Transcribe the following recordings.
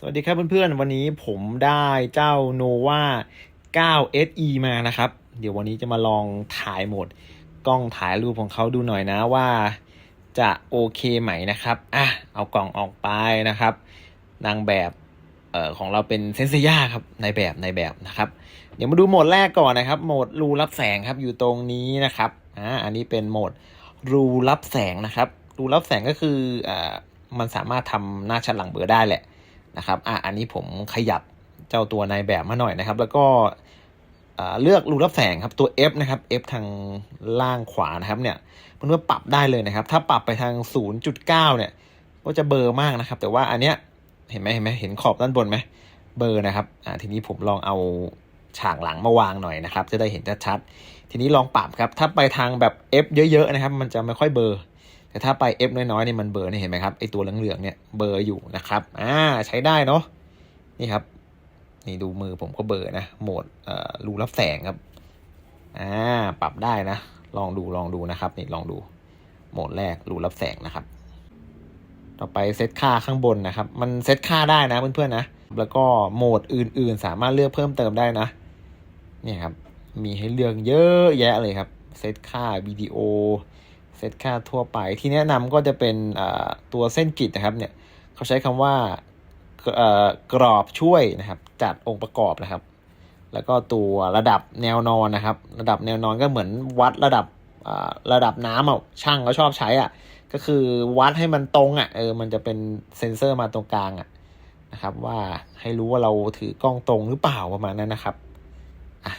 สวัสดีครับเพื่อนๆ วันนี้ผมได้เจ้า nova 9 SE มานะครับ เดี๋ยววันนี้จะมาลองถ่ายโหมดกล้องถ่ายรูปของเขาดูหน่อยนะว่าจะโอเคไหมนะครับ อะ เอากล่องออกไปนะครับ นางแบบเอ่อของเราเป็นเซนเซียครับ ในแบบในแบบนะครับ เดี๋ยวมาดูโหมดแรกก่อนนะครับ โหมดรูรับแสงครับอยู่ตรงนี้นะครับ อ่า อันนี้เป็นโหมดรูรับแสงนะครับ รูรับแสงก็คืออ่ามันสามารถทำหน้าชัดหลังเบลอได้แหละ นะครับอะอันนี้ผมขยับเจ้าตัวนายแบบมาหน่อยนะครับ แล้วก็เลือกรูรับแสงครับตัว F นะครับ F ทางล่างขวานะครับเนี่ยเพื่อนๆปรับได้เลยนะครับ ถ้าปรับไปทาง 0.9 เนี่ย ก็จะเบอร์มากนะครับ แต่ว่าอันเนี้ยเห็นไหมเห็นไหมเห็นขอบด้านบนไหมเบอร์นะครับอ่าทีนี้ผมลองเอาฉากหลังมาวางหน่อยนะครับ จะได้เห็นชัดๆทีนี้ลองปรับครับ ถ้าไปทางแบบ F เยอะๆนะครับ มันจะไม่ค่อยเบอร์ แต่ถ้าไป F น้อยๆเนี่ยมันเบอร์เนี่ยเห็นไหมครับไอตัวเหลืองๆเนี่ยเบอร์อยู่นะครับอ่าใช้ได้เนาะนี่ครับนี่ดูมือผมก็เบอร์นะโหมดเอ่อรูรับแสงครับอ่าปรับได้นะ ลองดูลองดูนะครับนี่ลองดูโหมดแรกรูรับแสงนะครับ ต่อไปเซตค่าข้างบนนะครับ มันเซตค่าได้นะเพื่อนๆนะ แล้วก็โหมดอื่นๆ สามารถเลือกเพิ่มเติมได้นะเนี่ยครับมีให้เลือกเยอะแยะเลยครับเซตค่าวิดีโอ เซตค่าทั่วไปที่แนะนำก็จะเป็นตัวเส้นกริดนะครับเนี่ยเขาใช้คำว่ากรอบช่วยนะครับจัดองค์ประกอบนะครับ แล้วก็ตัวระดับแนวนอนนะครับ ระดับแนวนอนก็เหมือนวัดระดับระดับน้ำอะช่างเขาชอบใช้อะก็คือวัดให้มันตรงอะเออมันจะเป็นเซ็นเซอร์มาตรงกลางอะนะครับ ว่าให้รู้ว่าเราถือกล้องตรงหรือเปล่าประมาณนั้นนะครับอะ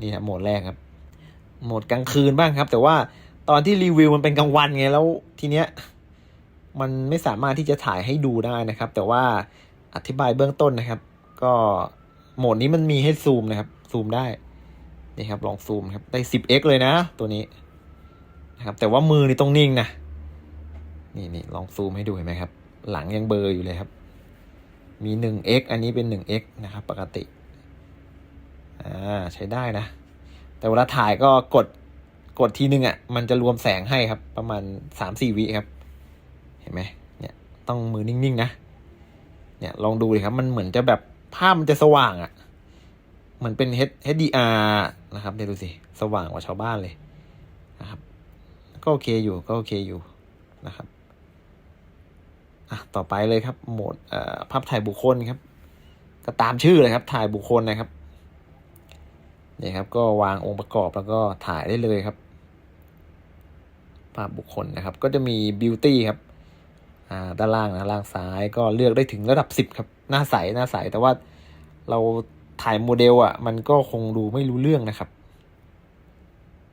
นี่นะโหมดแรกครับโหมดกลางคืนบ้างครับ แต่ว่า ตอนที่รีวิวมันเป็นกลางวันไงแล้วทีเนี้ยมันไม่สามารถที่จะถ่ายให้ดูได้นะครับ แต่ว่าอธิบายเบื้องต้นนะครับ ก็โหมดนี้มันมีให้ซูมนะครับซูมได้นี่ครับลองซูมครับได้ 10x เลยนะ ตัวนี้นะครับ แต่ว่ามือนี่ต้องนิ่งนะนี่นี่ลองซูมให้ดูเห็นไหมครับ หลังยังเบลออยู่เลยครับ มี 1x อันนี้เป็น 1x นะครับ ปกติอ่าใช้ได้นะ แต่เวลาถ่ายก็กด กดทีนึงอะ มันจะรวมแสงให้ครับ ประมาณสามสี่วิครับ เห็นไหมเนี่ย ต้องมือนิ่งๆนะ เนี่ย ลองดูเลยครับ มันเหมือนจะแบบภาพมันจะสว่างอะ เหมือนเป็น HDR นะครับเดี๋ยวดูสิ สว่างกว่าชาวบ้านเลยนะครับ ก็โอเคอยู่ ก็โอเคอยู่นะครับ อะ ต่อไปเลยครับ โหมดเอ่อภาพถ่ายบุคคลครับ ก็ตามชื่อเลยครับ ถ่ายบุคคลนะครับนี่ครับก็วางองค์ประกอบแล้วก็ถ่ายได้เลยครับ ภาพบุคคลนะครับ ก็จะมีบิวตี้ครับอ่าด้านล่างนะล่างซ้ายก็เลือกได้ถึงระดับสิบครับ หน้าใสหน้าใส แต่ว่าเราถ่ายโมเดลอะ มันก็คงดูไม่รู้เรื่องนะครับ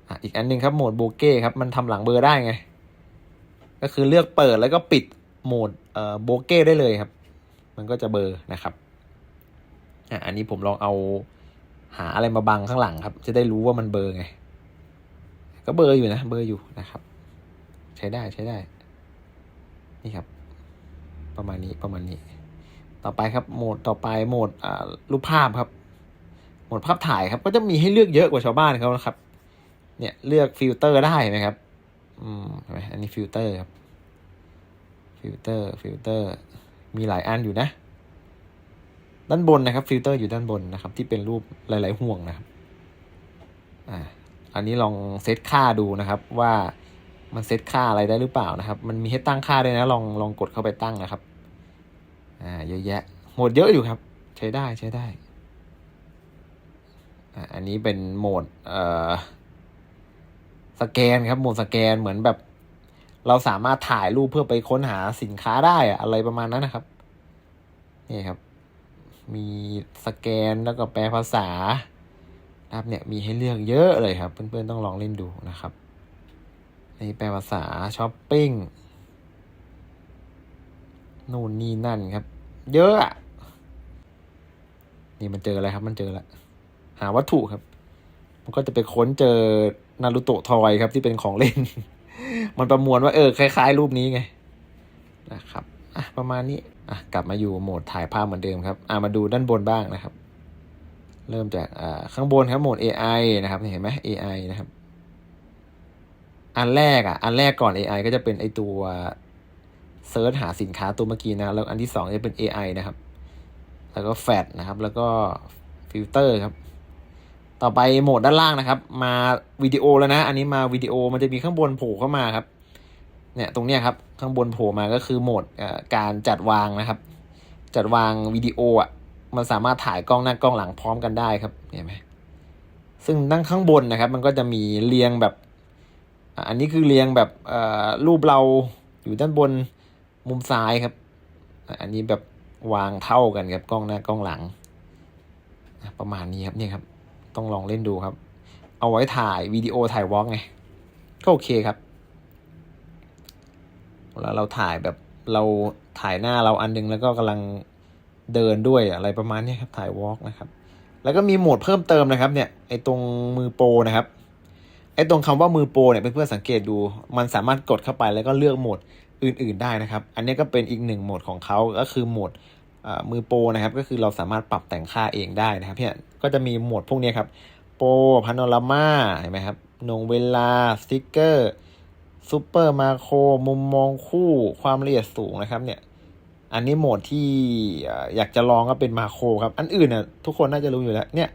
อะอีกอันหนึงครับโหมดโบเก้ครับ มันทำหลังเบอร์ได้ไง ก็คือเลือกเปิดแล้วก็ปิดโหมดเอ่อโบเก้ได้เลยครับ มันก็จะเบอร์นะครับอะอันนี้ผมลองเอาหาอะไรมาบังข้างหลังครับ จะได้รู้ว่ามันเบอร์ไง ก็เบอร์อยู่นะ เบอร์อยู่นะครับ ใช้ได้ใช้ได้ นี่ครับ ประมาณนี้ประมาณนี้ ต่อไปครับโหมดต่อไปโหมดอ่ารูปภาพครับ โหมดภาพถ่ายครับ ก็จะมีให้เลือกเยอะกว่าชาวบ้านเขานะครับ เนี่ยเลือกฟิลเตอร์ได้ไหมครับอืมเห็นไหมอันนี้ฟิลเตอร์ครับฟิลเตอร์ฟิลเตอร์มีหลายอันอยู่นะ ด้านบนนะครับฟิลเตอร์อยู่ด้านบนนะครับ ที่เป็นรูปหลาย ๆ ห่วงนะครับอ่าอันนี้ลองเซตค่าดูนะครับว่า มันเซตค่าอะไรได้หรือเปล่านะครับ มันมีให้ตั้งค่าด้วยนะ ลองลองกดเข้าไปตั้งนะครับ อ่า เยอะแยะ โหมดเยอะอยู่ครับ ใช้ได้ใช้ได้ อ่า อันนี้เป็นโหมด เอ่อ สแกนครับ โหมดสแกนเหมือนแบบ เราสามารถถ่ายรูปเพื่อไปค้นหาสินค้าได้อะอะไรประมาณนั้นนะครับ นี่ครับ มีสแกนแล้วก็แปลภาษานะครับเนี่ยมีให้เลือกเยอะเลยครับ เพื่อนๆต้องลองเล่นดูนะครับ นี่แปลภาษาช้อปปิ้งนู่นนี่นั่นครับ เยอะอะนี่มันเจออะไรครับ มันเจอละหาวัตถุครับ มันก็จะไปค้นเจอนารูโตะทอยครับที่เป็นของเล่น มันประมวลว่าเออคล้าย ๆ รูปนี้ไงนะครับอะประมาณนี้อะกลับมาอยู่โหมดถ่ายภาพเหมือนเดิมครับอะมาดูด้านบนบ้างนะครับ เริ่มจากอ่าข้างบนครับโหมด AI นะครับเห็นไหม AI นะครับ อันแรกอะ อันแรกก่อน AI ก็จะเป็นไอตัวเซิร์ชหาสินค้าตัวเมื่อกี้นะ แล้วอันที่สองจะเป็น AI นะครับ แล้วก็แฟลชนะครับ แล้วก็ฟิลเตอร์ครับ ต่อไปโหมดด้านล่างนะครับ มาวิดีโอแล้วนะ อันนี้มาวิดีโอมันจะมีข้างบนโผล่เข้ามาครับ เนี่ยตรงเนี้ยครับ ข้างบนโผล่มาก็คือโหมดการจัดวางนะครับ จัดวางวิดีโออะ มันสามารถถ่ายกล้องหน้ากล้องหลังพร้อมกันได้ครับ เห็นไหมซึ่งด้านข้างบนนะครับ มันก็จะมีเรียงแบบ อันนี้คือเรียงแบบรูปเราอยู่ด้านบนมุมซ้ายครับ อันนี้แบบวางเท่ากันครับกล้องหน้ากล้องหลัง ประมาณนี้ครับเนี่ยครับ ต้องลองเล่นดูครับ เอาไว้ถ่ายวิดีโอถ่ายวอล์กไงก็โอเคครับ แล้วเราถ่ายแบบเราถ่ายหน้าเราอันหนึงแล้วก็กำลังเดินด้วยอะไรประมาณนี้ครับถ่ายวอล์กนะครับ แล้วก็มีโหมดเพิ่มเติมนะครับ เนี่ยไอตรงมือโปรนะครับ ไอ้ตรงคำว่ามือโปรเนี่ยเพื่อนๆสังเกตดู มันสามารถกดเข้าไปแล้วก็เลือกโหมดอื่น ๆได้นะครับ อันนี้ก็เป็นอีกหนึ่งโหมดของเขาก็คือโหมดมือโปรนะครับ ก็คือเราสามารถปรับแต่งค่าเองได้นะครับเนี่ยก็จะมีโหมดพวกนี้ครับโปรพาโนรามาเห็นไหมครับนงเวลาสติ๊กเกอร์ซูเปอร์มาโครมุมมองคู่ความละเอียดสูงนะครับเนี่ยอันนี้โหมดที่เอ่ออยากจะลองก็เป็นมาโครครับ อันอื่นน่ะทุกคนน่าจะรู้อยู่แล้วเนี่ย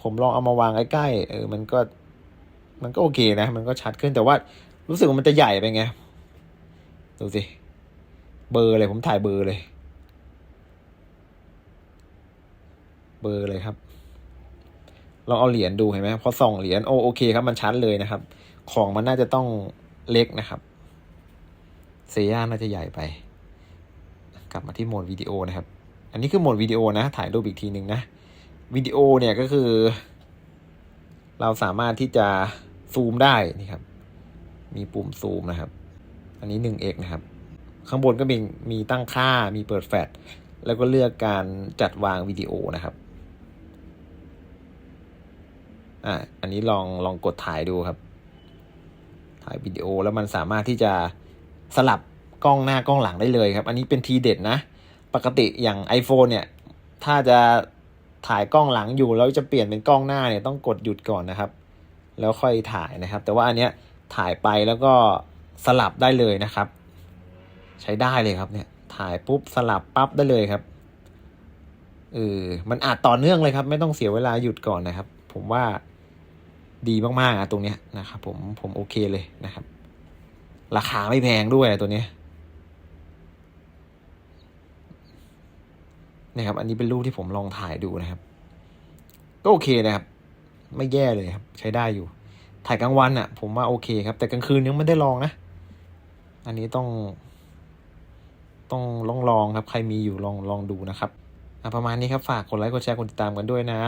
ผมลองเอามาวางใกล้ๆเออมันก็ มันก็โอเคนะ มันก็ชัดขึ้นแต่ว่ารู้สึกว่ามันจะใหญ่ไปไง ดูสิ เบอร์เลยผมถ่ายเบอร์เลย เบอร์เลยครับลองเอาเหรียญดูเห็นไหมพอส่องเหรียญโอโอเคครับมันชัดเลยนะครับ ของมันน่าจะต้องเล็กนะครับ เซย่าน่าจะใหญ่ไป กลับมาที่โหมดวิดีโอนะครับ อันนี้คือโหมดวิดีโอนะ ถ่ายรูปอีกทีหนึ่งนะ วิดีโอเนี่ยก็คือ เราสามารถที่จะ ซูมได้นี่ครับ มีปุ่มซูมนะครับ อันนี้ 1x นะครับ ข้างบนก็มีมีตั้งค่ามีเปิดแฟลชแล้วก็เลือกการจัดวางวิดีโอนะครับอ่าอันนี้ลองลองกดถ่ายดูครับ ถ่ายวิดีโอแล้วมันสามารถที่จะสลับกล้องหน้ากล้องหลังได้เลยครับ อันนี้เป็นทีเด็ดนะ ปกติอย่าง iPhone เนี่ย ถ้าจะถ่ายกล้องหลังอยู่แล้วจะเปลี่ยนเป็นกล้องหน้าเนี่ยต้องกดหยุดก่อนนะครับ แล้วค่อยถ่ายนะครับ แต่ว่าอันเนี้ยถ่ายไปแล้วก็สลับได้เลยนะครับ ใช้ได้เลยครับเนี่ยถ่ายปุ๊บสลับปั๊บได้เลยครับเออมันอาจต่อเนื่องเลยครับ ไม่ต้องเสียเวลาหยุดก่อนนะครับ ผมว่าดีมากๆอะตรงเนี้ยนะครับผมผมโอเคเลยนะครับ ราคาไม่แพงด้วยตัวเนี้ยนะครับ อันนี้เป็นรูปที่ผมลองถ่ายดูนะครับ ก็โอเคนะครับ ไม่แย่เลยครับ ใช้ได้อยู่ ถ่ายกลางวันอะ่ะ ผมว่าโอเคครับ แต่กลางคืนยังไม่ได้ลองนะ อันนี้ต้อง ต้องลองลองครับ ใครมีอยู่ลองลองดูนะครับประมาณนี้ครับ ฝากกดไลค์กดแชร์กดติดตามกันด้วยนะ